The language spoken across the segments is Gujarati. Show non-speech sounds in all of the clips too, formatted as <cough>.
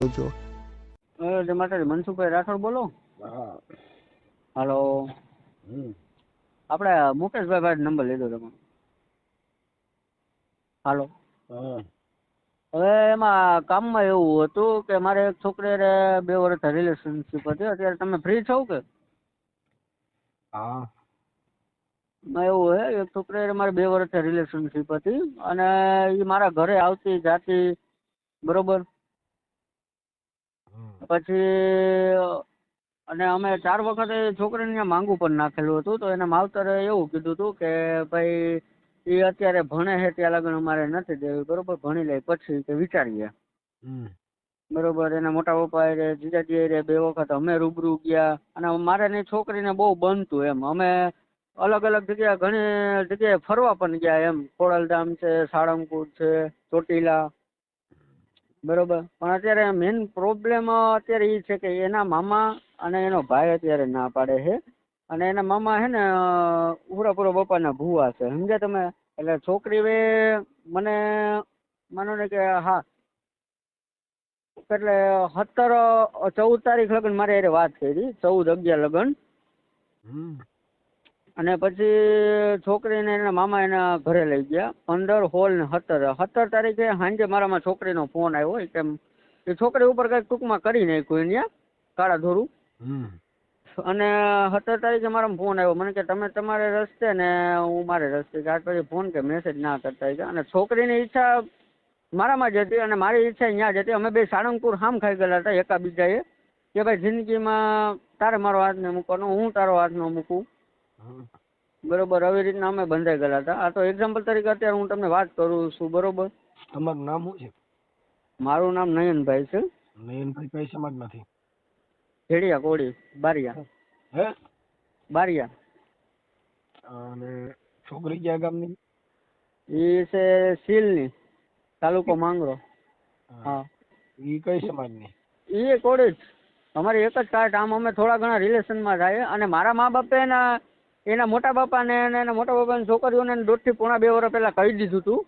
છો અ, તે માટે મનસુખભાઈ રાઠોડ બોલો. હા. હાલો. આપણે મુકેશભાઈ ભાઈ નંબર લીધો તમે હાલો. હવે એમાં કામમાં એવું હતું કે મારે એક છોકરી બે વર્ષ રિલેશનશીપ હતી. અત્યારે તમે ફ્રી છો કે? હા. એવું હે એક છોકરી મારે બે વર્ષ રિલેશનશીપ હતી અને એ મારા ઘરે આવતી જાતી બરોબર. પછી અને અમે ચાર વખત એ છોકરીને ત્યાં માંગુ પણ નાખેલું હતું તો એના માવતરે એવું કીધું હતું કે ભાઈ એ અત્યારે ભણે છે ત્યાં લગન અમારે નથી દેવી બરોબર? ભણી લે પછી કે વિચારીએ. બરોબર એના મોટા પપ્પા રે જીજાજી રે બે વખત અમે રૂબરૂ ગયા અને મારે ને છોકરીને બહુ બનતું એમ. અમે અલગ અલગ જગ્યાએ ઘણી જગ્યાએ ફરવા પણ ગયા એમ. ખોડલધામ છે સાળંગપુર છે ચોટીલા બરોબર. પણ અત્યારે મેઈન પ્રોબ્લેમ અત્યારે એ છે કે એના મામા અને એનો ભાઈ અત્યારે ના પાડે છે. અને એના મામા છે ને પૂરા બપાના ભૂવા છે. સમજ્યા તમે? એટલે છોકરી વે મને, માનો ને કે હા, એટલે સત્તર, ચૌદ તારીખ લગન મારે હારે વાત કરી, ચૌદ અગિયાર લગન. અને પછી છોકરીને એના મામા એના ઘરે લઈ ગયા. પંદર સોળ ને સત્તર. સત્તર તારીખે સાંજે મારામાં છોકરીનો ફોન આવ્યો કેમ એ છોકરી ઉપર કંઈક ટૂંકમાં કરી નાખ્યું એને કાળા ધોરું. અને સત્તર તારીખે મારા ફોન આવ્યો. મને કે તમે તમારે રસ્તે ને હું મારે રસ્તે. આજ પછી ફોન કે મેસેજ ના કરતા ગયા અને છોકરીની ઈચ્છા મારામાં જ હતી અને મારી ઈચ્છા અહીંયા જ હતી. અમે બે સાળંગપુર હામ ખાઈ ગયેલા હતા એકાબીજાએ. કે ભાઈ જિંદગીમાં તારે મારો હાથ ને મૂકવાનો હું તારો હાથ ન મૂકું. બરોબર આવી રીતના અમે બંધાઈ ગયેલા હતા. આ તો એક્ઝામ્પલ તરીકે અત્યારે હું તમને વાત કરું છું બરોબર? તમારું નામ શું છે? મારું નામ નયનભાઈ છે. નયનભાઈ કઈ સમાજમાંથી ભેડિયા કોળી બારિયા. હે? બારિયા. અને છોકરી ક્યાં ગામની? એ છે સીલની તાલુકો માંગરો. હા. ઈ કઈ સમાજની? એ કોળી જ. અમારી એક જ કાસ્ટ આમ અમે થોડા ઘણા રિલેશનમાં થાય અને મારા મા બાપે એના એના મોટા બાપાને અને એના મોટા બાપાની છોકરીઓને દોઢથી પોણા બે વર્ષ પહેલાં કહી દીધું હતું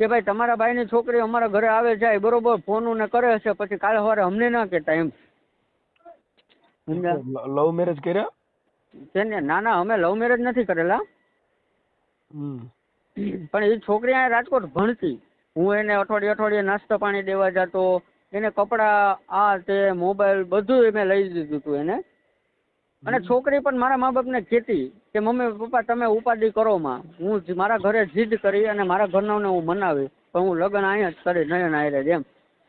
કે ભાઈ તમારા ભાઈની છોકરી અમારા ઘરે આવે જાય બરોબર ફોન ને કરે છે પછી કાલે સવારે અમને ના કહેતા એમ. લવ મેરેજ કર્યા? તેને ના ના અમે લવ મેરેજ નથી કરેલા. પણ એ છોકરી અહીંયા રાજકોટ ભણતી. હું એને અઠવાડિયે અઠવાડિયે નાસ્તા પાણી દેવા જતો એને કપડાં આ તે મોબાઈલ બધું મેં લઈ દીધું હતું એને. અને છોકરી પણ મારા મા બાપને કહેતી કે મમ્મી પપ્પા તમે ઉપાધિ કરો માં. હું મારા ઘરે જીદ કરી અને મારા ઘરના હું મનાવી પણ હું લગ્ન અહીંયા જ કરી નયન આયરે જ. એમ.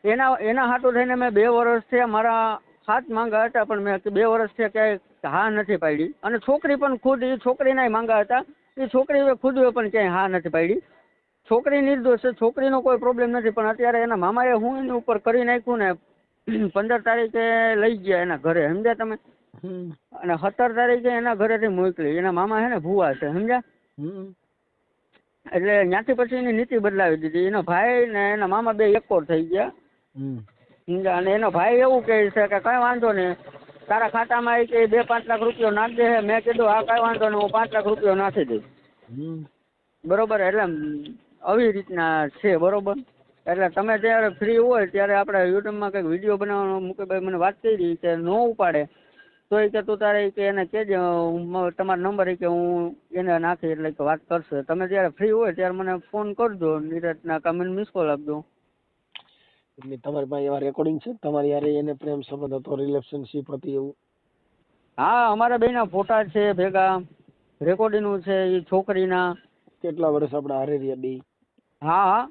એના એના હાટું થઈને મેં બે વર્ષ થયા મારા હાથ માંગા હતા પણ મેં બે વર્ષ થયા ક્યાંય હા નથી પાડી. અને છોકરી પણ ખુદ એ છોકરીના માંગા હતા. એ છોકરીએ ખુદ પણ ક્યાંય હા નથી પાડી. છોકરી નિર્દોષ છે છોકરીનો કોઈ પ્રોબ્લેમ નથી પણ અત્યારે એના મામાએ હું એની ઉપર કરી નાખ્યું ને <clears throat> પંદર તારીખે લઈ ગયા એના ઘરે. સમજ્યા તમે? અને સત્તર તારીખે એના ઘરેથી મોકલી. એના મામા છે ને ભુવા છે સમજ્યા? એટલે ત્યાંથી પછી એની નીતિ બદલાવી દીધી. એનો ભાઈ ને એના મામા બે એકોર થઈ ગયા. સમજ્યા? અને એનો ભાઈ એવું કહે છે કે કઈ વાંધો નહીં. તારા ખાતામાં એ કે બે પાંચ લાખ રૂપિયો નાખ દે મેં કીધું આ કઈ વાંધો નહીં હું પાંચ લાખ રૂપિયો નાખી દઈશ. બરોબર? એટલે આવી રીતના છે બરોબર? એટલે તમે જ્યારે ફ્રી હોય ત્યારે આપણે યુટ્યુબમાં કંઈક વીડિયો બનાવવાનો મુકેશભાઈ મને વાત કરી કે ન ઉપાડે. તો એ કે તું તારે ઈ કે એને કહેજે તમારો નંબર કે હું એને નાખી એટલે કે વાત કરશે. તમે જ્યારે ફ્રી હોય ત્યારે મને ફોન કરજો નિરાતના કામ મિસ કોલ આપજો. એટલે તમારી પાસે એવા રેકોર્ડિંગ છે? તમારી યારે એને પ્રેમ સંબંધ હતો રિલેશનશીપ હતી એવું? હા અમારા બેના ફોટા છે ભેગા રેકોર્ડિંગનું છે એ છોકરીના. કેટલા વર્ષ આપણે હારે રહ્યા બે હા હા.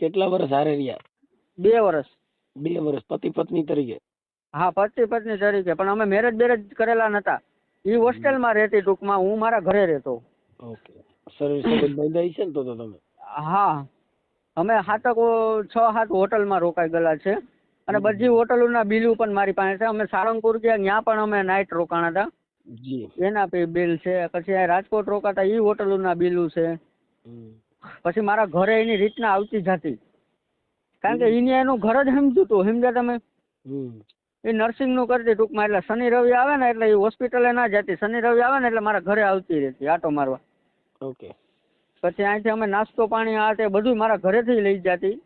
કેટલા વર્ષ હારે રહ્યા બે વર્ષ. બે વર્ષ પતિ પત્ની તરીકે? હા પતિ પત્ની તરીકે પણ અમે મેરેજ બેરેજ કરેલા નતા. એ હોસ્ટેલમાં રહેતી ટૂંકમાં હું મારા ઘરે રહેતો. ઓકે. સર્વિસ બંધાઈ છે ને તો તો તમે? હા. અમે સાતક છ સાત હોટલમાં રોકાઈ ગયેલા છે. અને બધી હોટલોના બિલ પણ મારી પાસે છે. અમે સાળંગપુર ગયા ત્યાં પણ અમે નાઇટ રોકાણા હતા. જી. એના પે બિલ છે. પછી રાજકોટ રોકાતા એ હોટલોના બિલ છે. પછી મારા ઘરે એની રીતના આવતી જતી. કારણ કે એને એનું ઘર જ સમજ્યું હતું સમજ્યા તમે? એ નર્સિંગનું કરતી ટૂંકમાં એટલે શનિ રવિ આવે ને એટલે એ હોસ્પિટલે ના જતી. શનિ રવિ આવે ને એટલે મારા ઘરે આવતી રહેતી આટો મારવા. ઓકે. પછી અહીંથી અમે નાસ્તો પાણી આ તે બધું મારા ઘરેથી લઈ જતી.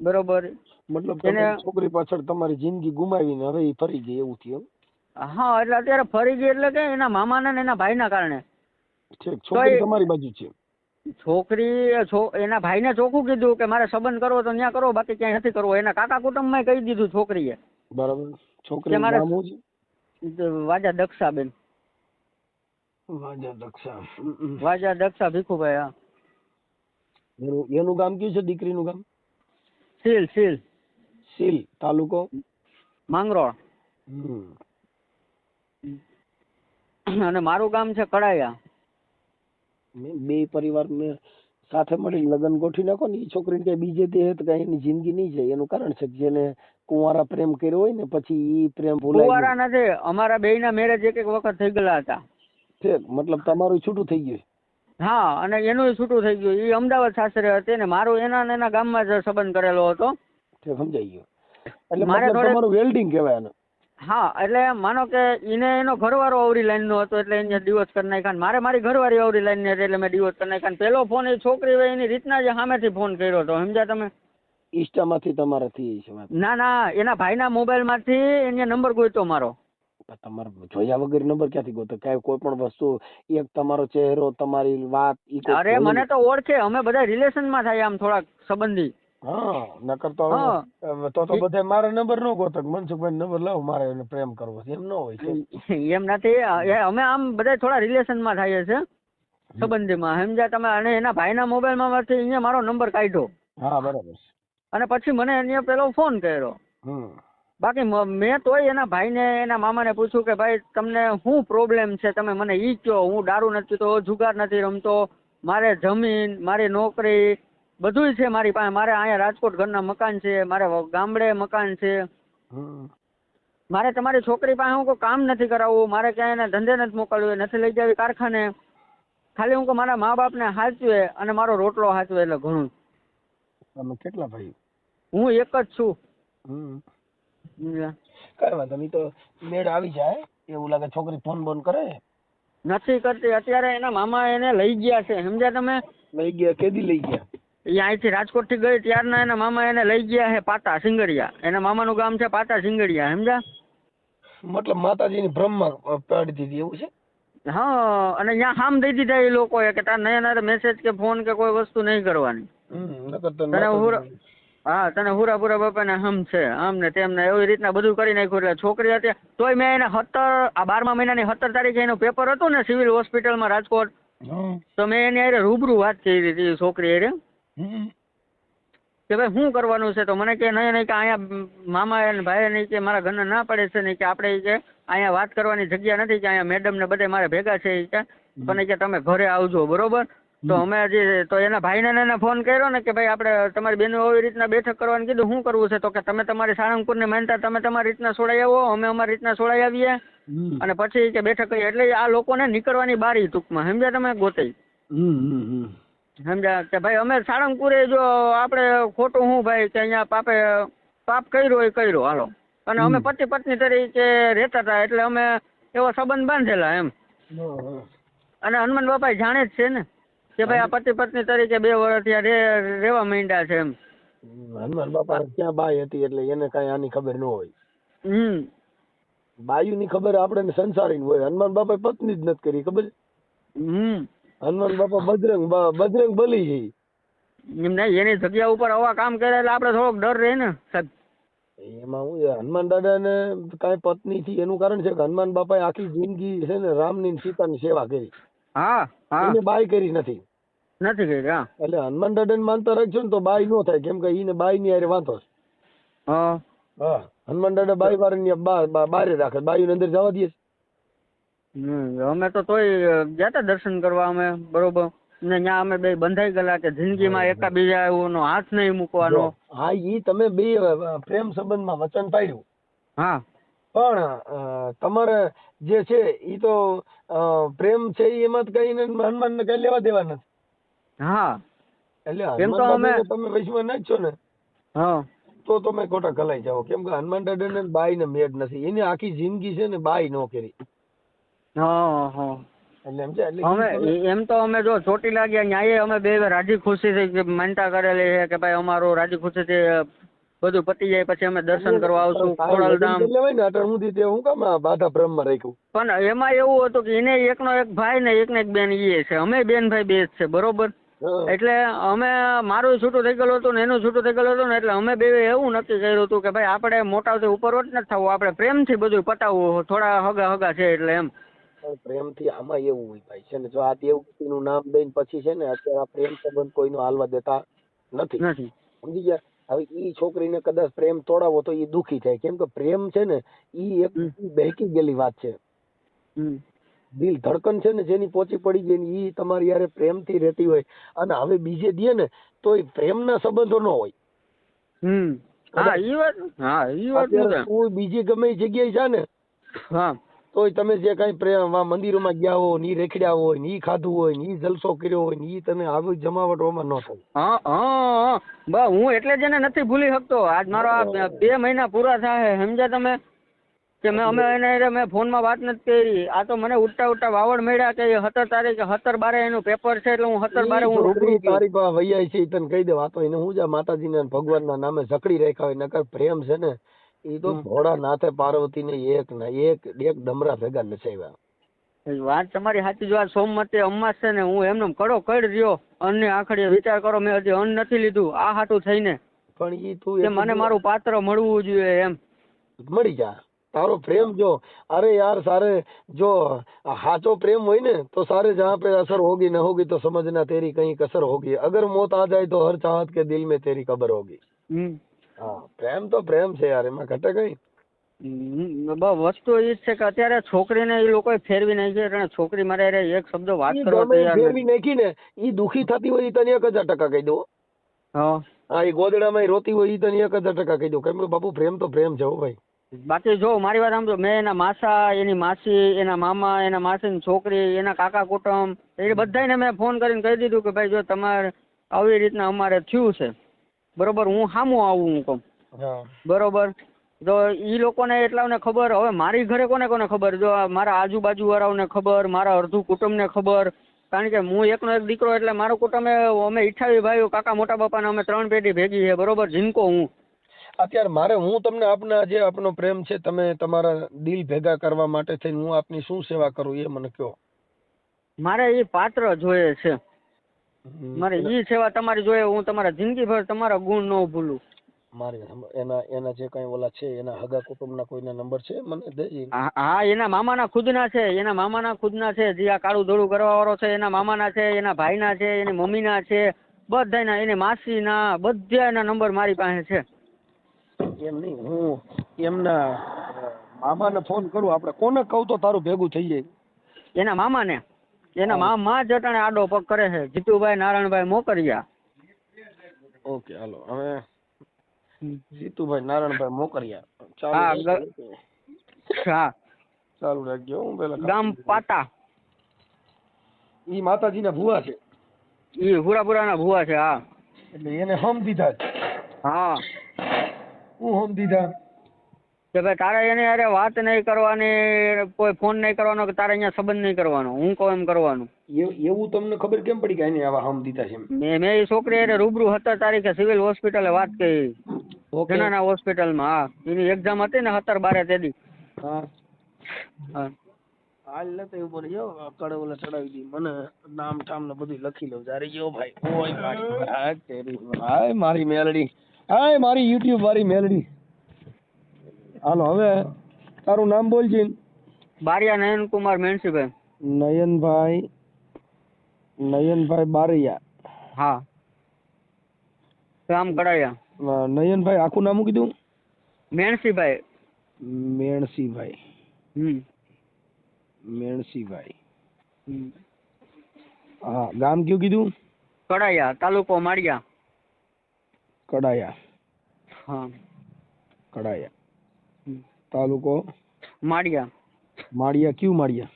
બરોબર. મતલબ એને- છોકરી પાછળ તમારી જિંદગી ગુમાવીને હવે એ ફરી ગઈ એવું થયું? હા એટલે અત્યારે ફરી ગઈ એટલે કે એના મામાના ને એના ભાઈના કારણે. છોકરી તમારી બાજુ છે? છોકરી એના ભાઈને ચોખ્ખું કીધું કે મારે સંબંધ કરવો તો ત્યાં કરો બાકી ક્યાંય નથી કરવો. એના કાકા કુટુંબમાં કહી દીધું છોકરીએ. બરાબર? છોકરી કે નામ શું છે? વાજા દક્ષાબેન. વાજા દક્ષા. વાજા દક્ષા ભીખુભાઈ હા. એનું એનું ગામ કયું છે? દીકરીનું ગામ? Seal seal. સીલ તાલુકો? માંગરોળ. અને મારું ગામ છે કડાયા. બે પરિવાર મેં સાથે મળીને લગ્ન ગોઠવી નાખો ને એ છોકરીને કઈ બીજે દેહ તો કઈ એની જિંદગી નહીં જાય. એનું કારણ છે કે જેને કુંવારા પ્રેમ કર્યો હોય ને પછી એ પ્રેમ ભૂલાય કુંવારા નથી અમારા બેયના મેરેજ એક એક વખત થઈ ગયેલા હતા. ઠીક મતલબ તમારું છૂટું થઈ ગયું. હા અને એનું છૂટું થઈ ગયું. એ અમદાવાદ સાસરે હતી ને મારું એના એના ગામમાં જ સંબંધ કરેલો હતો. ઠીક સમજાઈ ગયું. એટલે મારે તમારું વેલ્ડિંગ કહેવાય આને. હા એટલે માનો કે એને એનો ઘરવાળો અવરી લાઈન નો હતો એટલે એને ડિવોર્સ કરી નાખ્યા ને મારે મારી ઘરવાળી આવરી લાઈનની હતી એટલે મેં ડિવોર્સ કરી નાખ્યા ને પેલો ફોન એ છોકરી હોય એની રીતના જ સામેથી ફોન કર્યો હતો સમજ્યા તમે? ઈષ્ટામાંથી તમારે થઈ છે ના ના એના ભાઈના મોબાઈલમાંથી એને નંબર ગોયતો મારો. તમારો જોયા વગર નંબર ક્યાંથી ગોતો? કઈ કોઈ પણ વસ્તુ એક તમારો ચહેરો તમારી વાત અરે મને તો ઓળખે અમે બધા રિલેશનમાં થાય આમ થોડાક સંબંધી. હા નકર તો તો તો બધે મારો નંબર નો ગોતો મનસુખભાઈ નંબર લાવ મારે એને પ્રેમ કરવો છે એમ ન હોય એમ નથી અમે આમ બધા થોડા રિલેશનમાં થાય છે સંબંધીમાં. સમજ્યા તમે અને એના ભાઈના મોબાઈલમાંથી અહીંયા મારો નંબર કાઢ્યો. હા બરાબર અને પછી મને એને પેલો ફોન કર્યો. હમ. બાકી મેં તોય એના ભાઈને એના મામાને પૂછ્યું કે ભાઈ તમને શું પ્રોબ્લેમ છે? તમે મને ઈ કહો હું દારૂ નથી તો જુગાર નથી રમતો મારે જમીન મારી નોકરી બધુંય છે મારી પાસે. મારે અહીંયા રાજકોટ ઘરના મકાન છે મારે ગામડે મકાન છે. મારે તમારી છોકરી પાસે હું કોઈ કામ નથી કરાવવું. મારે ક્યાંય એને ધંધે નથી મોકલવું નથી લઈ જવી કારખાને. ખાલી હું મારા મા બાપને સાચવે અને મારો રોટલો સાચવે એટલે ઘણું. તમે કેટલા ભાઈ? હું એક જ છું. કઈ વાંધો નહીં તો મેળ આવી જાય. એવું લાગે છોકરી ફોન બોન કરે. નથી કરતી. અત્યારે એના મામા એને લઈ ગયા છે. સમજ્યા તમે? લઈ ગયા કેદી લઈ ગયા? એ અહીંથી રાજકોટ ગઈ ત્યારના એના મામા એને લઈ ગયા છે પાતા સિંગડિયા એના મામાનું ગામ છે પાતા સિંગડિયા સમજ્યા? મતલબ માતાજીની બ્રહ્મા પાડી દીધી એવું છે? હા અને ત્યાં હામ દઈ દીધા એ લોકોએ કે તાર નયા મેસેજ કે ફોન કે કોઈ વસ્તુ નહીં કરવાની. તને હુરા હા તને હુરાપુરા બાપાને હમ છે આમ ને તેમ ને એવી રીતના બધું કરી નાખ્યું એટલે છોકરી હતી. તોય મેં એને સત્તર આ બારમા મહિનાની સત્તર તારીખે એનું પેપર હતું ને સિવિલ હોસ્પિટલમાં રાજકોટ. તો મેં એની અરે રૂબરૂ વાત કરી હતી છોકરી હારે. હમ કે ભાઈ શું કરવાનું છે? તો મને કે નહીં નહીં કે અહીંયા મામા અને ભાઈ નહીં કે મારા ઘરના ના પડે છે નહીં કે આપણે કે અહીંયા વાત કરવાની જગ્યા નથી કે અહીંયા મેડમ ને બધે મારે ભેગા છે કે. પણ કે તમે ઘરે આવજો બરોબર? તો અમે હજી તો એના ભાઈને ને એને ફોન કર્યો ને કે ભાઈ આપણે તમારી બેનો આવી રીતના બેઠક કરવાનું કીધું શું કરવું છે? તો કે તમે તમારી સાળંગપુર ને માનતા તમે તમારી રીતના છોડાઈ આવો અમે અમારી રીતના છોડાઈ આવીએ. અને પછી કે બેઠક કરી એટલે આ લોકોને નીકળવાની બારી ટૂંકમાં સમજ્યા તમે ગોતાઈ હમ હમ હમ. સમજ્યા કે ભાઈ અમે સાળંગપુરે જો આપણે ખોટું હું ભાઈ કે અહીંયા પાપે પાપ કર્યો એ કર્યો હાલો. અને અમે પતિ પત્ની તરીકે રહેતા હતા એટલે અમે એવો સંબંધ બાંધેલા એમ. અને હનુમાન બાપા જાણે જ છે ને કે ભાઈ આ પતિ પત્ની તરીકે બે વર્ષથી ત્યાં રે રહેવા માંડ્યા છે એમ. હનુમાન બાપા ક્યાં બાઈ હતી એટલે એને કઈ આની ખબર ન હોય. હમ. બાયુની ખબર આપણે સંસારી હોય. હનુમાન બાપા પત્ની જ નથી કરી ખબર? હમ. હનુમાન બાપા બજરંગ બજરંગ બલી છે. એની જગ્યા ઉપર આવા કામ કરે એટલે આપણે થોડોક ડર રહે ને સાહેબ એમાં હું હનુમાન દાદા ને કાંઈ પત્ની થી એનું કારણ છે કે હનુમાન બાપાએ આખી જિંદગી છે ને રામની ને સીતાની સેવા કરી હા હા એને બાય કરી નથી નથી કરી હા એટલે હનુમાન દાદા માનતા રાખજો ને તો બાય નો થાય કેમ કે ઈને બાયની હારે વાંધો છે. હા હા હનુમાન દાદા બાયની બા- બારે રાખે બાયું અંદર જવા દે છે. હમ, અમે તો તોય ગયા તા દર્શન કરવા અમે બરોબર. ને ત્યાં અમે બે બંધાઈ ગયેલા કે જિંદગીમાં એકાબીજા નો હાથ નહીં મૂકવાનો. હા ઈ તમે બે પ્રેમ સંબંધમાં વચન પાડ્યું. હા. પણ તમારે જે છે ઈ તો પ્રેમ છે એમાં કઈ હનુમાન ને કઈ લેવા દેવા નથી. હા. એટલે એમ તો અમે- તમે વૈશ્વમાં છો ને. હા. તો તમે ખોટા કલાઈ જાઓ. કેમ કે હનુમાન દાદા ને બાઈ ને મેળ નથી. એની આખી જિંદગી છે ને બાઈ નો કરી. હા હા. એટલે એમ છે એટલે તો અમે જો ચોટી લાગ્યા ન્યાય અમે બે રાજી ખુશી થી માનતા કરેલી છે કે ભાઈ અમારું રાજી ખુશી થી બધું પતી જાય પછી અમે દર્શન કરવા આવશું ખોડલધામ હું કામ બાધા પ્રેમમાં રાખ્યું? પણ એમાં એવું હતું કે એને એકનો એક ભાઈ ને એકને એક બેન ઈએ છે. અમે બેન ભાઈ બે જ છે બરોબર? એટલે અમે મારું છૂટું થઈ ગયેલું હતું ને એનું છૂટું થઈ ગયેલું હતું ને એટલે અમે બે એવું નક્કી કર્યું હતું કે ભાઈ આપણે મોટાથી ઉપરવટ નથી થવું આપણે પ્રેમથી બધું પતાવવું થોડા હગા હગા છે એટલે એમ. પણ પ્રેમથી આમાં એવું હોય ભાઈ છે ને? જો આ દેવકીનું નામ દઈને પછી છે ને અત્યારે આ પ્રેમ સંબંધ કોઈનો હાલવા દેતા નથી. સમજી ગયા? હવે ઈ છોકરીને કદાચ પ્રેમ તોડાવો તો ઈ દુખી થાય. કેમ કે પ્રેમ છે ને ઈ એક બહેકી ગયેલી વાત છે. દિલ ધડકન છે ને જેની પોચી પડી ગઈ ને ઈ તમારી યારે પ્રેમથી રહેતી હોય. અને હવે બીજે દે ને તો પ્રેમના સંબંધો ન હોય. હમ. હા ઈ વાત હા ઈ વાત તું બીજી ગમે એ જગ્યાએ જા ને. હા. તોય તમે જે કાંઈ મંદિરોમાં ગયા હોય ને રેખડ્યા હોય ને ખાધું હોય ને જલસો કર્યો હોય ને તને આવી જમાવટોમાં ન થાય. હા હા એટલે જ એને નથી ભૂલી શકતો. આજ મારો બે મહિના પૂરા થાય સમજ્યા તમે? કે મેં અમે એને મેં ફોનમાં વાત નથી કરી. આ તો મને ઉઠતા ઉઠતા વાવડ મળ્યા કે સત્તર તારીખે સત્તર બારે એનું પેપર છે એટલે હું સત્તર બારે હું રૂબરૂ છોકરી ગયો. તારી પાસે વૈયાઈ છે તને કહી દે વાતો તો એને હું જા માતાજીના ને ભગવાનના નામે જકડી રાખ્યા હોય નકર પ્રેમ છે ને એ તો ભોળા નાથે પાર્વતી ને એક ના એક એક ડમરા ભેગા નચાવ્યા વાત તમારી સાચી જો આ સોમમતે અમાસ ને હું એમને કડો કડ રહ્યો અન્ન આખડીએ વિચાર કરો મેં હજી અન્ન નથી લીધું આ હાટું થઈને. પણ એ તું મને મારું પાત્ર મળવું જોઈએ એમ. મળી જા. તારો પ્રેમ જો અરે યાર સારે જો હાચો પ્રેમ હોય ને तो सारे जहाँ અસર હોગી होगी હોગી તો तो समझना तेरी कहीं कसर होगी अगर मौत आ जाए तो हर चाहत के दिल में तेरी कबर होगी હા પ્રેમ તો પ્રેમ છે યાર એમાં ઘટે કઈ? વસ્તુ એ છે કે અત્યારે છોકરીને એ લોકોએ ફેરવી નાખી એટલે છોકરી મારે એક શબ્દ વાત કરવા તૈયાર ફેરવી નાખી ને એ દુખી થતી હોય તને એક હજાર ટકા કહી દો હા. એ ગોદડામાં રોતી હોય ઈ તને એક હજાર ટકા કહી દો કેમ કે બાપુ પ્રેમ તો પ્રેમ છે ભાઈ. બાકી જો મારી વાત સાંભળો મેં એના માસા એની માસી એના મામા એના માસીની છોકરી એના કાકા કુટુંબ એ બધાને મેં ફોન કરીને કહી દીધું કે ભાઈ જો તમારે આવી રીતના અમારે થયું છે. બરોબર હું સામું આવું હું કહું. બરોબર. તો એ લોકોને એટલાને ખબર હવે મારી ઘરે કોને કોને ખબર? જો મારા આજુબાજુ વાળાઓને ખબર મારા અડધું કુટુંબને ખબર. કારણ કે હું એકનો એક દીકરો એટલે મારું કુટુંબ અમે ઈઠાવી ભાઈઓ કાકા મોટા બાપાને અમે ત્રણ પેઢી ભેગી છે બરોબર? જીનકો હું. અત્યારે મારે હું તમને આપના જે આપનો પ્રેમ છે તમે તમારા દિલ ભેગા કરવા માટે થઈને હું આપની શું સેવા કરું એ મને કહો. મારે એ પાત્ર જોઈએ છે. મારે ઈ સેવા તમારી જોઈએ હું તમારા જિંદગીભર તમારા ગુણ ન ભૂલું. મારે એના એના જે કઈ ઓલા છે એના હગા કુટુંબના કોઈના નંબર છે? મને દેજે હા એના મામાના ખુદના છે એના મામાના ખુદના છે જે આ કાળું ધોળું કરવા વાળો છે એના મામાના છે એના ભાઈના છે એની મમ્મીના છે બધાના એની માસીના બધા એના નંબર મારી પાસે છે. એમ નહીં હું એમના મામા મામાને ફોન કરું આપણે કોને કહું તો તારું ભેગું થઈ જાય. એના મામાને? એના મામા જટણે આડો પગ કરે છે. જીતુભાઈ નારાયણભાઈ મોકરિયા. ઓકે હાલો. હવે જીતુભાઈ નારાયણભાઈ મોકરિયા. ચાલુ હા, ચાલુ રાખજો. હું પેલા ગામ પાટા. ઈ માતાજીના ભુવા છે. ઈ હુરાપુરાના ભુવા છે હા. એટલે એને હમ દીધા હા. હું હમ દીધા? કે ભાઈ તારે એની હારે વાત નહીં કરવાની કોઈ ફોન નહીં કરવાનો કે તારે અહીંયા સંબંધ નહીં કરવાનો. હું કહું એમ કરવાનું. એવું તમને ખબર કેમ પડી કે એને આવા હમ દીધા છે મેં મેં એ છોકરી હારે રૂબરૂ સત્તર તારીખે સિવિલ હોસ્પિટલે વાત કરી. જનાના હોસ્પિટલમાં હા. એની એક્ઝામ હતી ને સત્તર બારે તેદી હા. હા. હાલ એવું ઉપર જો કડે ઓલે ચડાવી દી. મને નામ ઠામ ને બધું લખી લઉં. જારી ગયો ભાઈ ઓય મારી હાય હાય મારી મેલડી. હાય મારી યુટ્યુબ વાળી મેલડી. હાલો હવે તારું નામ બોલ છે બારિયા નયન કુમાર મેણસીભાઈ નયનભાઈ નયનભાઈ બારૈયા. હા. રામ કડાયા નયનભાઈ આખું નામ કીધું? મેણસીભાઈ મેણસીભાઈ. હમ. મેણસીભાઈ. હા ગામ કયું કીધું? કડાયા તાલુકો માળિયા. કડાયા હા. કડાયા. તાલુકો? માળિયા. માળિયા કયું માળિયા?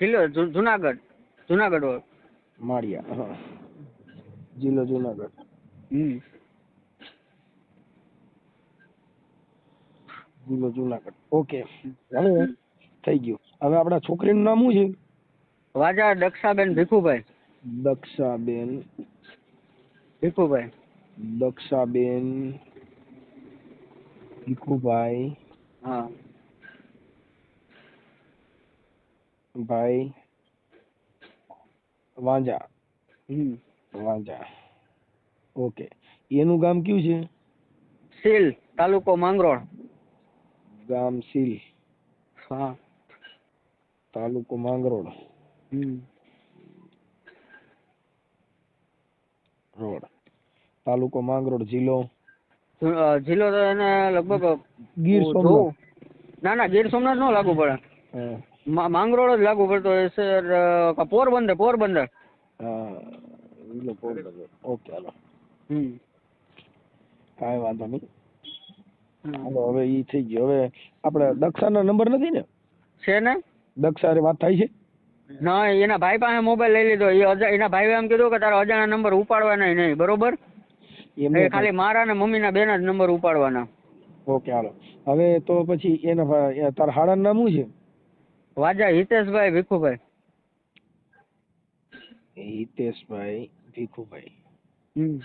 જિલ્લો જુનાગઢ. જુનાગઢ માળિયા હા. જિલ્લો જુનાગઢ. હમ. જિલ્લો જુનાગઢ. ઓકે. હવે થઈ ગયું. હવે આપણા છોકરીનું નામ શું છે? વાજા દક્ષાબેન ભીખુભાઈ. દક્ષાબેન. ભીખુભાઈ. દક્ષાબેન ભીખુભાઈ હા ભાઈ વાંજા હમ વાંજા ઓકે એનું ગામ કયું છે સીલ તાલુકો માંગરોળ ગામ સીલ હા તાલુકો માંગરોળ હમ રોડ તાલુકો માંગરોળ જિલ્લો જિલ્લો તો એને લગભગ ગીર સોમનાથ. ના ના ગીર સોમનાથ નો લાગુ પડે. માંગરોળ જ લાગુ પડતો હોય સર પોરબંદર પોરબંદર. હા પોરબંદર ઓકે હાલો. હમ. કાંઈ વાંધો નહીં. હાલો હવે ઈ થઈ ગયું. હવે આપણે દક્ષાનો નંબર નથી ને? છે ને? દક્ષા વાત થાય છે? ના એના ભાઈ પાસે મોબાઈલ લઈ લીધો. એ એના ભાઈએ એમ કીધું કે તારા અજાણા નંબર ઉપાડવાના નહીં. બરોબર? એ ખાલી મારા ને મમ્મીના બેના જ નંબર ઉપાડવાના. ઓકે હાલો. હવે તો પછી એના તાર હાડા નામ શું વાજા હિતેશભાઈ ભીખુભાઈ. હિતેશભાઈ ભીખુભાઈ. હમ.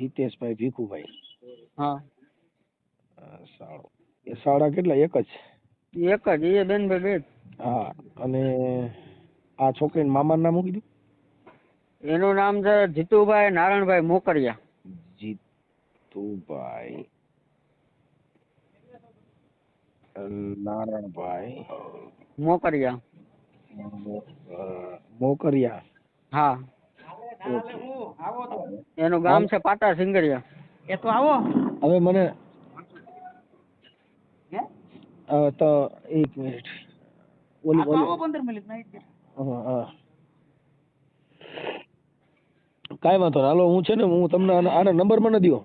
હિતેશભાઈ ભીખુભાઈ. હા. સારું એ સાડા કેટલા? એક જ? એક જ એ બેન ભાઈ બે હા અને આ છોકરીના મામાનું નામ શું કીધું? એનું નામ છે જીતુભાઈ નારાયણભાઈ મોકરિયા. જીતુભાઈ નારાયણભાઈ. મોકરિયા. મોકરિયા. હા. એનું ગામ છે પાટા સિંગરિયા. એ તો આવો. હવે મને તો એક મિનિટ. ઓલી ઓલી પંદર મિનિટ. હા, હા. કાંઈ વાંધો નહીં. હાલો હું છે ને હું તમને આના આના નંબર મને દ્યો.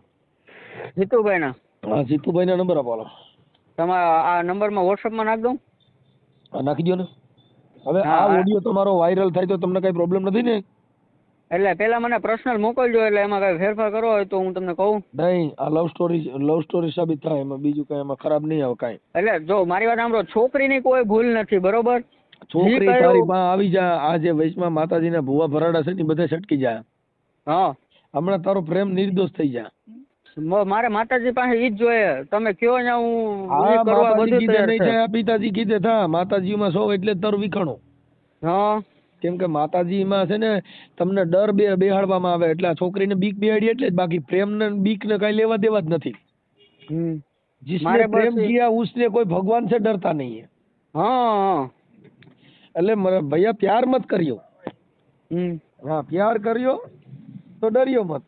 જીતુભાઈ ના હા જીતુભાઈ ના નંબર આપો હાલો. તમારા આ નંબરમાં વોટ્સઅપમાં નાખ દઉં. હા, નાખી દો ને. હવે હા, આ હા. ઓડિયો તમારો વાયરલ થાય તો તમને કઈ પ્રોબ્લેમ નથી ને? એટલે પેલા મને પર્સનલ મોકલજો એટલે એમાં કઈ ફેરફાર કરવો હોય તો હું તમને કહું. નહીં આ લવ સ્ટોરી લવ સ્ટોરી સાબિત થાય એમાં બીજું કઈ એમાં ખરાબ નહીં આવે કાંઈ. એટલે જો મારી વાત સાંભળો છોકરીની કોઈ ભૂલ નથી બરોબર? છોકરી જી કયું- તારી પાસે આવી જા આ જે વૈશમાં માતાજીના ભુવા ભરાડા છે ને બધા છટકી જા હા. હમણાં તારો પ્રેમ નિર્દોષ થઈ જાય મારે માતાજી પાસે ઈ જ જોઈએ. તમે કયો ને હું હા માતાજી કીધે નહીં થાય પિતાજી કીધે થા માતાજીમાં સૌ એટલે તર વિખણો. હા. કેમ કે માતાજીમાં છે ને તમને ડર બે બેહાડવામાં આવે એટલે આ છોકરીને બીક બેહાડી એટલે જ બાકી પ્રેમ ને બીક ને કઈ લેવા દેવા જ નથી. જિસને પ્રેમ કિયા ઉસને કોઈ ભગવાન સે ડરતા નહીં હે હા. એટલે ભૈયા પ્યાર મત કર્યો. હા પ્યાર કર્યો. તો ડર્યો મત.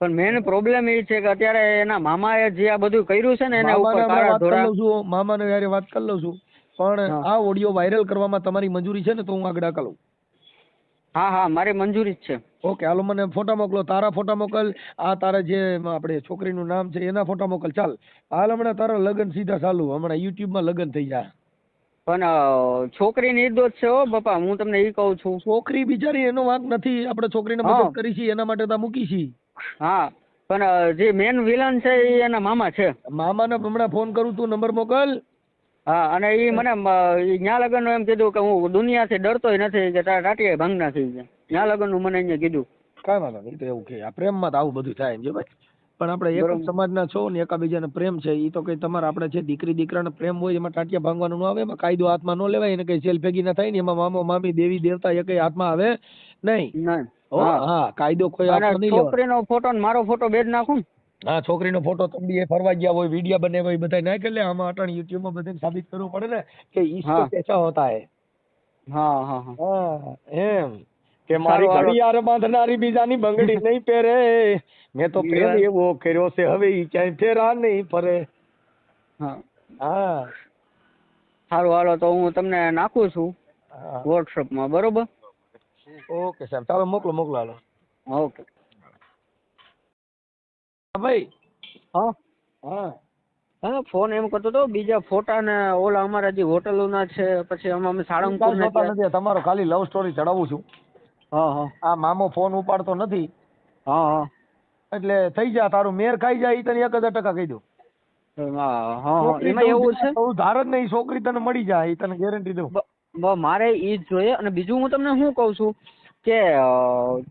પણ મેન પ્રોબ્લેમ એ છે કે અત્યારે એના મામાએ જે આ બધું કર્યું છે ને એના ઉપર કાળા લઉં છું મામાને યારે વાત કરી લઉં છું પણ આ ઓડિયો વાયરલ કરવામાં તમારી મંજૂરી છે ને તો હું આગળ કરું હા હા મારી મંજૂરી જ છે. ઓકે હાલો મને ફોટા મોકલો તારા ફોટા મોકલ આ તારા જે આપણે છોકરીનું નામ છે એના ફોટા મોકલ ચાલ. હાલ હમણાં તારા લગ્ન સીધા ચાલુ હમણાં યુટ્યુબમાં લગ્ન થઈ જાય પણ છોકરી નિર્દોષ છે હો બાપા હું તમને એ કહું છું. છોકરી બિચારી એનો વાંક નથી. આપણે છોકરીને. મદદ કરી છે એના માટે તો મૂકી છે હા પણ જે મેન વિલન છે એ એના મામા છે. મામાને હમણાં ફોન કરું તું નંબર મોકલ. હા અને એ મને ન્યા લગનનું એમ કીધું કે હું દુનિયાથી ડરતોય નથી કે તારા ટાટિયા ભાંગ નાખી છે ન્યા લગનનું મને અહીંયા કીધું. કાંઈ વાંધો નહીં તો એવું કે પ્રેમમાં તો આવું બધું થાય જો ભાઈ. પણ આપણે એક જ. સમાજના છો ને એકાબીજાને પ્રેમ છે એ તો કઈ તમારે આપણે છે દીકરી દીકરાને પ્રેમ હોય એમાં ટાંટિયા ભાંગવાનું ન આવે એમાં કાયદો હાથમાં ન લેવાય એને કઈ જેલ ભેગી ના થાય ને એમાં મામો મામી દેવી દેવતા એ કઈ હાથમાં આવે નહીં. હા. કાયદો કોઈ હાથમાં નહીં છોકરીનો ફોટો ને મારો ફોટો બેડ જ નાખું ને? હા છોકરીનો ફોટો તમે એ ફરવા ગયા હોય વીડિયો બને હોય બધા નાખે એટલે આમાં યુટ્યુબ યુટ્યુબમાં બધાને સાબિત કરવું પડે ને કે ઈશ્ક કેસા હોતા હા હા હા. હા એમ. કે મારી. ઘડિયાળ બાંધનારી બીજાની બંગડી નહીં પહેરે. મેં તો પ્રેમ એવો કર્યો છે હવે ઈ ક્યાંય ફેરા નહીં ફરે. હા. હા. સારું હાલો તો હું તમને નાખું છું વોટ્સઅપમાં બરોબર? ઓકે સાહેબ ચાલો મોકલો મોકલો હાલો. ઓકે. ભાઈ. હા? હા. હા ફોન એમ કરતો તો બીજા ફોટા ને ઓલા અમારા જે હોટલો ના છે પછી અમે સાળંગપુર તમારો ખાલી લવ સ્ટોરી ચડાવું છું. આ મામો ફોન ઉપાડતો નથી. એટલે થઈ જા તારું મેર ખાઈ જાય તને એક હજાર ટકા કહી દઉં. એમાં એવું છે? ધાર જ નહીં છોકરી તને મળી જાય તને ગેરંટી દઉં. મારે ઈ જ જોઈએ. અને બીજું હું તમને શું કહું છું કે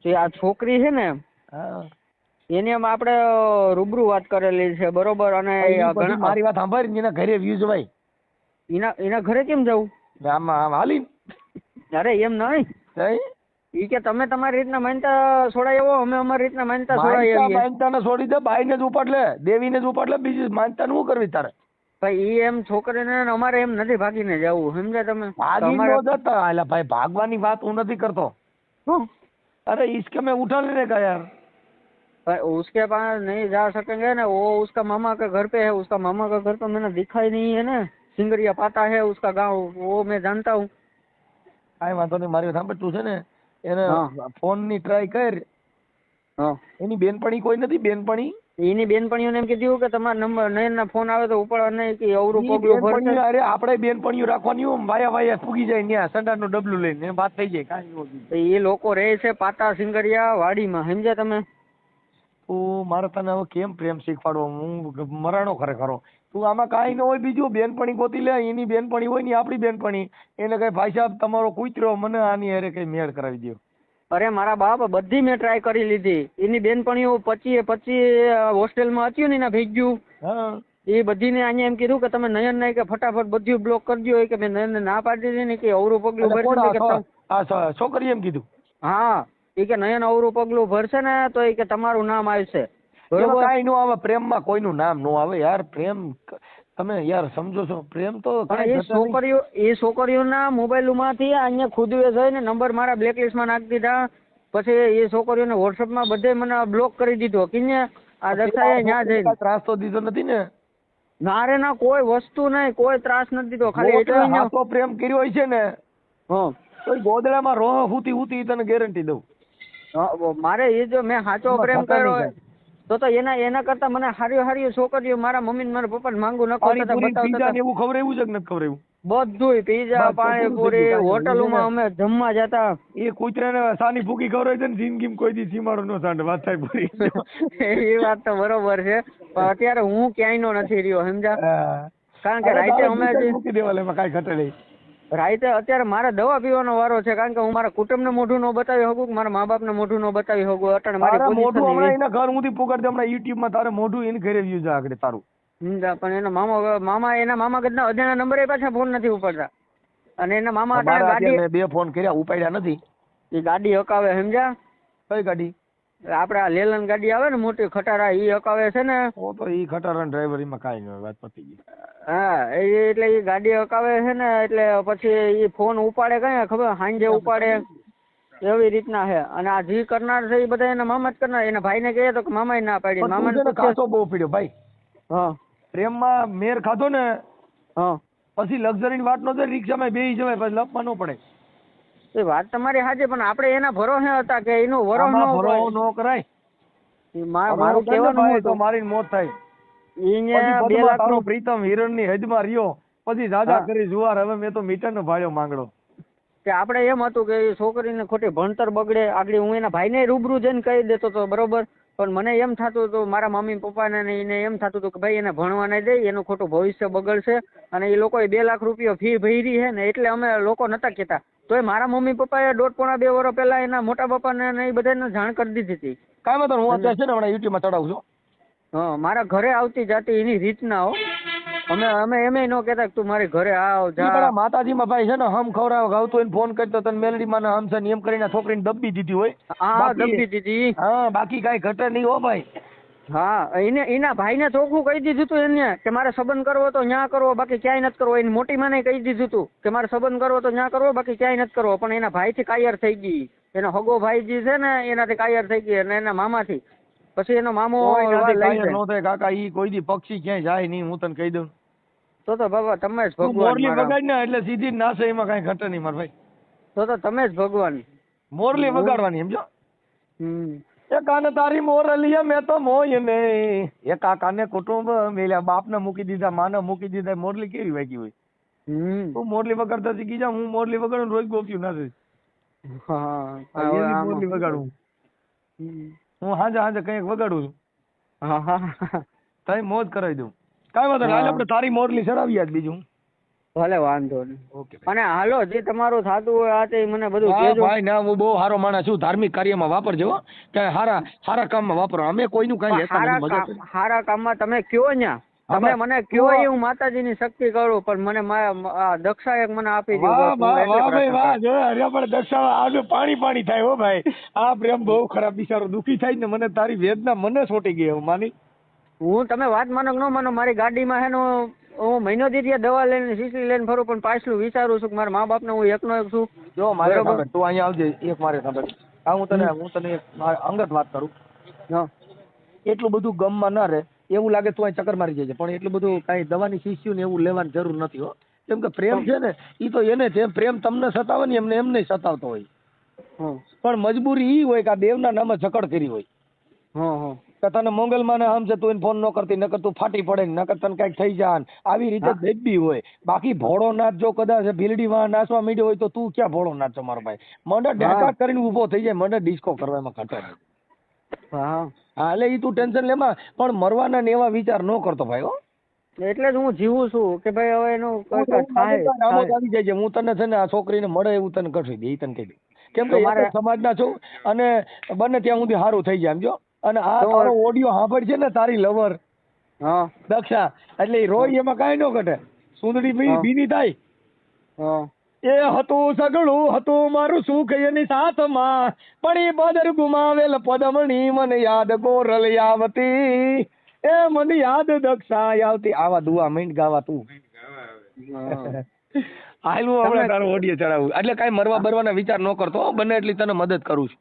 જે આ છોકરી છે ને એની એમ આપણે રૂબરૂ વાત કરેલી છે બરોબર? અને મારી વાત સાંભળી એના ઘરે વ્યૂઝ ભાઈ એના એના ઘરે કેમ જવું? આમ આમ હાલી અરે એમ નહીં? ઈ કે તમે તમારી રીતના માનતા છોડાય એવો અમે અમારી રીતના માનતા છોડાય એવી માનતા ને છોડી દે બાઈને જ ઉપાડ લે દેવીને જ ઉપાડ લે બીજું માનતા શું કરવી તારે ભાઈ ઈ એમ છોકરીને ને અમારે એમ નથી ભાગીને જવું સમજ્યા તમે ભાગી તમારે નો જતા એટલે ભાઈ ભાગવાની વાત હું નથી કરતો હં? અરે इसके में उठा लेने का यार भाई उसके पास नहीं जा सकेंगे ना वो उसका मामा का घर पे है उसका मामा का घर तो मैंने दिखा ही नहीं है ना सिंगरिया पाता है उसका गांव वो मैं जानता हूँ કાંઈ વાંધો નહીં મારી વાત સાંભળ તું છે ને એને ફોનની ટ્રાય કર. એની બેનપણી કોઈ નથી બેનપણી. એની બેનપણીઓને એમ કીધું કે તમારા નંબર નયન ના ફોન આવે તો ઉપાડવા નહીં કે અવરું પગલું ભરશે અરે આપણે બેનપણીઓ રાખવાની હોય, વાયા વાયા ફૂગી જાય ત્યાં સંડાસનું ડબલું લઈને વાત થઈ જાય કાંઈ એ લોકો રહે છે પાતા સિંગરિયા વાડીમાં સમજ્યા તમે? તું મારે તને હવે કેમ પ્રેમ શીખવાડવો? હું મરાણો ખરેખરો. તું આમાં કાંઈ ન હોય બીજું બેનપણી ગોતી લે એની બેનપણી હોય ને આપણી બેનપણી. એને કઈ ભાઈ સાહેબ તમારો કૂતરો મને આની હારે કઈ મેળ કરાવી દો અરે મારા બાપ બધી મેં ટ્રાય કરી લીધી. એની બેનપણીઓ પચીએ પચી હોસ્ટેલમાં હતી ને એના ભેગ્યું એ બધીને અહીંયા એમ કીધું કે તમે નયન નહીં કે ફટાફટ બધું બ્લોક કરજો. કે મેં નયનને ના પાડી દીધી ને કે અવરું પગલું ભરશે. કોણ કે આ તમ- છો- આ છો- છોકરીએ એમ કીધું? હા. એ કે નયન અવરું પગલું ભરશે ને તો એ કે તમારું નામ આવશે. કાંઈ નો આવે પ્રેમમાં કોઈનું નામ નો આવે. યાર પ્રેમ તમે યાર સમજો છો પ્રેમ તો એ છોકરીઓ એ છોકરીઓના મોબાઈલમાંથી અહીંયા ખુદવે જઈને નંબર મારા બ્લેકલિસ્ટમાં નાખી દીધા. પછી એ છોકરીઓને વોટ્સઅપમાં બધે મને બ્લોક કરી દીધો. કે આ દક્ષાએ ત્યાં જઈને. ત્રાસ તો દીધો નથી ને? ના રે ના કોઈ વસ્તુ નહીં કોઈ ત્રાસ નથી દીધો. ખાલી હાથો પ્રેમ કર્યો હોય છે ને હા. તો ગોદડામાં રોહ હુતી હુતી તને ગેરંટી દઉં. મારે એ જો મેં સાચો પ્રેમ કર્યો તો તો એના એના કરતા મને હારી હારી છોકરીઓ મારા મમ્મી ને મારા પપ્પા માંગુ થતા પાણીપુરી બતાવતા ને એવું ખવડાવ્યું છે કે નથી ખવડાવ્યું બધું પીઝા પાણીપુરી હોટલોમાં અમે જમવા જતા. એ કૂતરાને સાની ભૂકી ખવડાવી છે ને જિંદગી કોઈ દી સીમાડો નો સાંડ વાત થાય પૂરી. <laughs> એ વાત તો બરોબર છે પણ અત્યારે હું ક્યાંય નો નથી રહ્યો સમજા? કારણ કે રાતે અમે મૂકી દેવા લે, એમાં કાંઈ ઘટે નહીં. રાતે અત્યારે મારે દવા પીવાનો વારો છે કારણ કે હું મારા કુટુંબને મોઢું ન બતાવી શકું મારા મા બાપને મોઢું ન બતાવી શકું અત્યારે મારી મોઢું હમણાં એના ઘર હું પુગાડી દે હમણાં YouTube માં તારે મોઢું એને ઘરે views આગળ તારું. પણ એના મામા મામા એના મામા કદના અજાણ્યા નંબરે પાછા ફોન નથી ઉપાડતા. અને એના મામા ગાડી બે ફોન કર્યા ઉપાડ્યા નથી. એ ગાડી હકાવે સમજ્યા? કઈ ગાડી? આપણે આ લેલન ગાડી આવે ને મોટી ખટારા ઈ હકાવે છે ને. ઓ તો ઈ ખટારા ડ્રાઈવર એમાં કાઈ ન વાત પતી ગઈ. હા એ એટલે ઈ ગાડી હકાવે છે ને એટલે પછી ઈ ફોન ઉપાડે કઈ ખબર? સાંજે ઉપાડે. એવી રીતના છે. અને આ જી કરનાર છે એ બધા એના મામા જ કરનાર. એના ભાઈને કહે તો કે મામાએ ના પાડી. મામા ને કાચો બહુ પીડ્યો ભાઈ. હા. પ્રેમમાં મેર ખાધો ને હા. પછી લક્ઝરી ની વાત નો રિક્ષામાં બેસી જવાય પછી લપવા ન પડે. એ વાત તમારી સાચી પણ આપણે એના ભરોસે હતા કે એનો વરો ન ભરો. ન કરાય. મારું કહેવાનું ભાઈ તો મારી મોત થાય. ઈને બે લાખ નો નું- પ્રીતમ હિરણની હદમાં રહ્યો. પછી દાદા કરી જુવાર હવે મેં તો મીટર નો ભાડ્યો માંગડો. કે આપણે એમ હતું કે એ છોકરીને ખોટી ભણતર બગડે આગળ હું એના ભાઈને રૂબરૂ જઈને કહી દેતો તો બરોબર. પણ મને એમ થતું હતું મારા મમ્મી પપ્પાને ને એને એમ થતું હતું કે ભાઈ એને ભણવા નહીં દે એનું ખોટું ભવિષ્ય બગડશે અને એ લોકોએ બે લાખ રૂપિયા ફી ભરી છે ને એટલે અમે લોકો નતા કહેતા. તોય મારા મમ્મી પપ્પાએ દોઢ પોણા બે વર્ષ પહેલા એના મોટા પપ્પાને ને એ બધાને જાણ કરી દીધી હતી. કાંઈ વાંધો હું અત્યારે છે ને હમણાં યુટ્યુબમાં ચડાવું છું. હા મારા ઘરે આવતી જાતી એની રીતના હો. અમે અમે એમ ન કહેતા કે તું મારી ઘરે આવ જા. પેલા જા માતાજીમાં ભાઈ છે ને હમ ખવડાવ ગાવતો એને ફોન કરતો તને મેલડી માં હમ છે એમ કરીને છોકરીને દબી દીધી હોય. હા દબી દીધી હા બાકી કાંઈ ઘટે નહીં હો ભાઈ. હા એને એના ભાઈને ચોખ્ખું કહી દીધું તું એને કે મારે સંબંધ કરવો તો ન્યા કરવો બાકી ક્યાંય નથી કરવો. એની મોટી માને કહી દીધું તું કે મારે સંબંધ કરવો તો ન્યા કરવો બાકી ક્યાંય નથી કરવો. પણ એના ભાઈથી કાયર થઈ ગઈ. એના હગો ભાઈજી છે ને એનાથી કાયર થઈ ગઈ અને એના મામાથી. પછી એનો મામો ન કાકા ઈ કોઈ દી પક્ષી ક્યાંય જાય નહીં હું તને કહી દઉં. તો તો બાબા તમે જ ભગવાન મોરલી મારા. વગાડ ને એટલે સીધી નાશે એમાં કઈ ઘટે નહીં મારા ભાઈ. તો તો તમે જ ભગવાન. મોરલી વગાડવાની સમજો? એ કાને તારી મોરલીએ મેં તો મોય ને એ કાકાને કુટુંબ મેલ્યા બાપને મૂકી દીધા માને મૂકી દીધા મોરલી કેવી વાગી હોય? તું મોરલી વગાડતા શીખી જા હું મોરલી વગાડું ને રોજ ગોપ્યું નથી મોરલી વગાડું. હું હાજે હાજે કંઈક વગાડું છું. તઈ મોજ કરાવી દઉં. કાંઈ વાંધો નહીં હાલ આપણે તારી મોરલી ચડાવી આજ બીજું. ભલે વાંધો નહીં. ઓકે અને હાલો જે તમારું થતું હોય આ તે મને બધું કહેજો. ભાઈ ના હું બહુ સારો માણસ છું. ધાર્મિક કાર્યમાં વાપરજો. કે સારા સારા કામમાં વાપરો. અમે કોઈનું કાંઈ લેતા નથી હારા કામમાં તમે કયો ન્યા? તમે મને કયો એ હું માતાજીની શક્તિ કરું પણ મને મારા દક્ષા એક મને આપી દો વાહ વાહ ભાઈ વાહ જો અરે પણ દક્ષા આજે પાણી પાણી થાય હો ભાઈ. આ પ્રેમ બહુ ખરાબ બિચારો દુખી થાય ને મને તારી વેદના મને છોટી ગઈ હું માની. હું તમે વાત માનો કે ન માનો મારી ગાડીમાં હે ને હું- મહિનો દી ત્યાં દવા લઈને શીશી લઈને ફરું પણ પાછલું વિચારું છું કે મારા મા બાપને હું એકનો એક છું. જો મારે તું અહીંયા આવજે એક મારે સાંભળ હા હું તને હું તને અંગત વાત કરું. એટલું બધું ગમમાં ન રહે. એવું લાગે તું અહીં ચક્કર મારી જાય પણ એટલું બધું કાંઈ દવાની શીશ્યું ને એવું લેવાની જરૂર નથી હો. કેમ કે પ્રેમ છે ને એ તો એને જેમ પ્રેમ તમને સતાવે ને એમને એમને સતાવતો હોય. પણ મજબૂરી એ હોય કે આ દેવના નામે જકડ કરી હોય. કે તને મોંગલમાં ને આમ છે તું એને ફોન ન કરતી નકર તું ફાટી પડે નકર તને કંઈક થઈ જાય આવી રીતે બેબી હોય. બાકી ભોળો નાચ જો કદાચ ભીલડી માં નાચવા મીડ્યો હોય તો તું ક્યાં ભોળો નાચો મારો ભાઈ? મને ડેકા કરીને ઊભો થઈ જાય મને ડિસ્કો કરવામાં ઘટે. હા. હા એટલે એ તું ટેન્શન લેમાં પણ મરવાના ને એવા વિચાર ન કરતો ભાઈ હો. એટલે જ હું જીવું છું કે ભાઈ હવે એનું કંઈક થાય આમાં આવી જાય છે. હું તને છે ને આ છોકરીને મળે એવું તને કરી દે એ તને કહી દે. કેમ કે મારા સમાજના છું અને બને ત્યાં સુધી સારું થઈ જાય સમજો. અને આ તારો ઓડિયો સાંભળ છે ને તારી લવર? હા. દક્ષા એટલે રોય એમાં કાંઈ ન ઘટે. સુંદડી. ભીની થાય. હા. એ હતું સગળું હતું મારું સુખ એની સાથમાં. પણ એ બદર ગુમાવેલ પદમણી મને યાદ ગોરલ આવતી. એ મને યાદ દક્ષા આવતી. આવા દુઆ મીંડ ગાવા તું. <laughs> હાલવું હમણાં તારો ઓડિયો ચડાવું. એટલે કાંઈ મરવા બરવાના વિચાર ન કરતો બને એટલી તને મદદ કરું છું.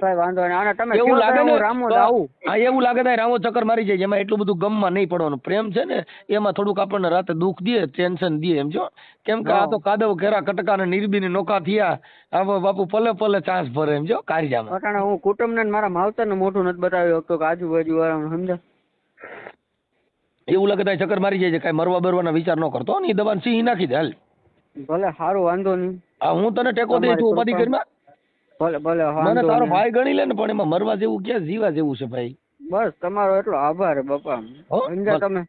કઈ વાંધો નહીં. અને તમે એવું લાગે ને રામો આવું હા એવું લાગે થાય રામો ચક્કર મારી જાય એમાં એટલું બધું ગમમાં નહીં પડવાનું. પ્રેમ છે ને એમાં થોડુંક આપણને રાતે દુઃખ દે ટેન્શન દે એમ જો. કેમ કે આ તો કાદવ કેરા કટકા ને નિર્બીની નોકા થયા હવે બાપુ પલે પલે ચાન્સ ભરે એમ જો કારજામાં. અટાણે હું કુટુંબ ને મારા માવતરને મોઢું નથી બતાવી શકતો કે આજુબાજુ વાળા સમજા એવું લાગે થાય ચક્કર મારી જાય છે કાંઈ મરવા બરવાના વિચાર ન કરતો ને એ દવાને સિંહ નાખી દે હાલ. ભલે સારું વાંધો નહીં. હા હું તને ટેકો દઈ છું ઉપાધિ કરી ભલે ભલે મને તારો ભાઈ ગણી લે ને પણ એમાં મરવા જેવું ક્યાં જીવા જેવું છે ભાઈ? બસ તમારો એટલો આભાર બાપા. સમજ્યા તમે?